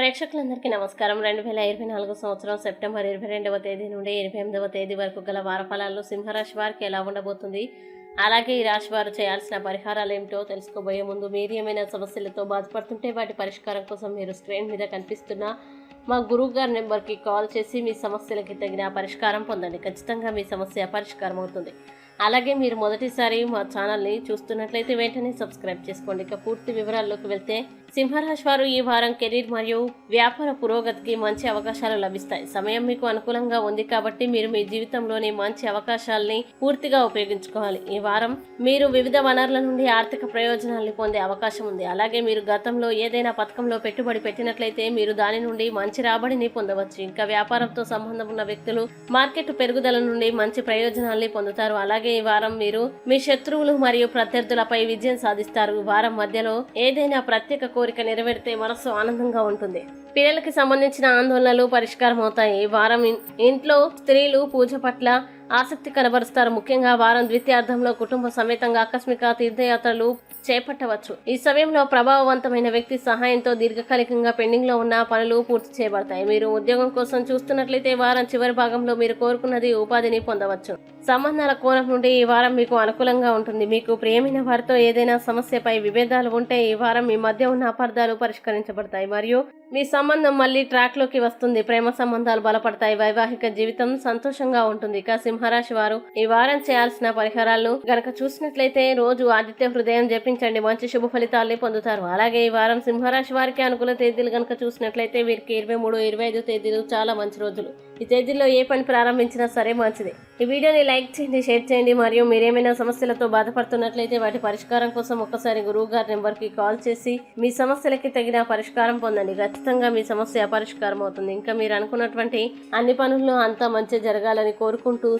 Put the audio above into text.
ప్రేక్షకులందరికీ నమస్కారం. రెండు వేల ఇరవై నాలుగు సంవత్సరం సెప్టెంబర్ ఇరవై రెండవ తేదీ నుండి ఇరవై ఎనిమిదవ తేదీ వరకు గల వారఫలాల్లో సింహరాశి వారికి ఎలా ఉండబోతుంది? అలాగే ఈ రాశి వారు చేయాల్సిన పరిహారాలు ఏమిటో తెలుసుకోబోయే ముందు మీరు ఏమైనా సమస్యలతో బాధపడుతుంటే వాటి పరిష్కారం కోసం మీరు స్క్రీన్ మీద కనిపిస్తున్న మా గురువు గారి నెంబర్కి కాల్ చేసి మీ సమస్యలకి తగిన పరిష్కారం పొందండి. ఖచ్చితంగా మీ సమస్య పరిష్కారం అవుతుంది. అలాగే మీరు మొదటిసారి మా ఛానల్ని చూస్తున్నట్లయితే వెంటనే సబ్స్క్రైబ్ చేసుకోండి. ఇక పూర్తి వివరాల్లోకి వెళ్తే సింహరాశి వారు ఈ వారం కెరీర్ మరియు వ్యాపార పురోగతికి మంచి అవకాశాలు లభిస్తాయి. సమయం మీకు అనుకూలంగా ఉంది కాబట్టి మీరు మీ జీవితంలోని మంచి అవకాశాలని పూర్తిగా ఉపయోగించుకోవాలి. ఈ వారం మీరు వివిధ వనరుల నుండి ఆర్థిక ప్రయోజనాల్ని పొందే అవకాశం ఉంది. అలాగే మీరు గతంలో ఏదైనా పథకంలో పెట్టుబడి పెట్టినట్లయితే మీరు దాని నుండి మంచి రాబడిని పొందవచ్చు. ఇంకా వ్యాపారంతో సంబంధం ఉన్న వ్యక్తులు మార్కెట్ పెరుగుదల నుండి మంచి ప్రయోజనాల్ని పొందుతారు. అలాగే ఈ వారం మీరు మీ శత్రువులు మరియు ప్రత్యర్థులపై విజయం సాధిస్తారు. ఈ వారం మధ్యలో ఏదైనా ప్రత్యేక కోరిక నెరవేరితే మనసు ఆనందంగా ఉంటుంది. పిల్లలకి సంబంధించిన ఆందోళనలు పరిష్కారం అవుతాయి. వారం ఇంట్లో స్త్రీలు పూజ పట్ల ఆసక్తి కనబరుస్తారు. ముఖ్యంగా వారం ద్వితీయార్థంలో కుటుంబ సమేతంగా ఆకస్మిక తీర్థయాత్రలు చేపట్టవచ్చు. ఈ సమయంలో ప్రభావవంతమైన వ్యక్తి సహాయంతో దీర్ఘకాలికంగా పెండింగ్లో ఉన్న పనులు పూర్తి చేయబడతాయి. మీరు ఉద్యోగం కోసం చూస్తున్నట్లయితే వారం చివరి భాగంలో మీరు కోరుకున్నది ఉపాధిని పొందవచ్చు. సంబంధాల కోణం నుండి ఈ వారం మీకు అనుకూలంగా ఉంటుంది. మీకు ప్రియమైన వారితో ఏదైనా సమస్యపై విభేదాలు ఉంటే ఈ వారం మీ మధ్య ఉన్న అపార్థాలు పరిష్కరించబడతాయి. మరియు మీ సంబంధం మళ్ళీ ట్రాక్లోకి వస్తుంది. ప్రేమ సంబంధాలు బలపడతాయి. వైవాహిక జీవితం సంతోషంగా ఉంటుంది. ఇక సింహరాశి వారు ఈ వారం చేయాల్సిన పరిహారాలు గనక చూసినట్లయితే రోజు ఆదిత్య హృదయం జపించండి. మంచి శుభ ఫలితాలని పొందుతారు. అలాగే ఈ వారం సింహరాశి వారికి అనుకూల తేదీలు గనక చూసినట్లయితే వీరికి ఇరవై మూడు ఇరవై ఐదు తేదీలు చాలా మంచి రోజులు. ఈ తేదీల్లో ఏ పని ప్రారంభించినా సరే మంచిది. ఈ వీడియోని లైక్ చేయండి షేర్ చేయండి. మరియు మీరేమైనా సమస్యలతో బాధపడుతున్నట్లయితే వాటి పరిష్కారం కోసం ఒక్కసారి గురువు గారి నెంబర్కి కాల్ చేసి మీ సమస్యలకి తగిన పరిష్కారం పొందండి. ఖచ్చితంగా మీ సమస్య పరిష్కారం అవుతుంది ఇంకా మీరు అనుకున్నటువంటి అన్ని పనుల్లో అంతా మంచి జరగాలని కోరుకుంటూ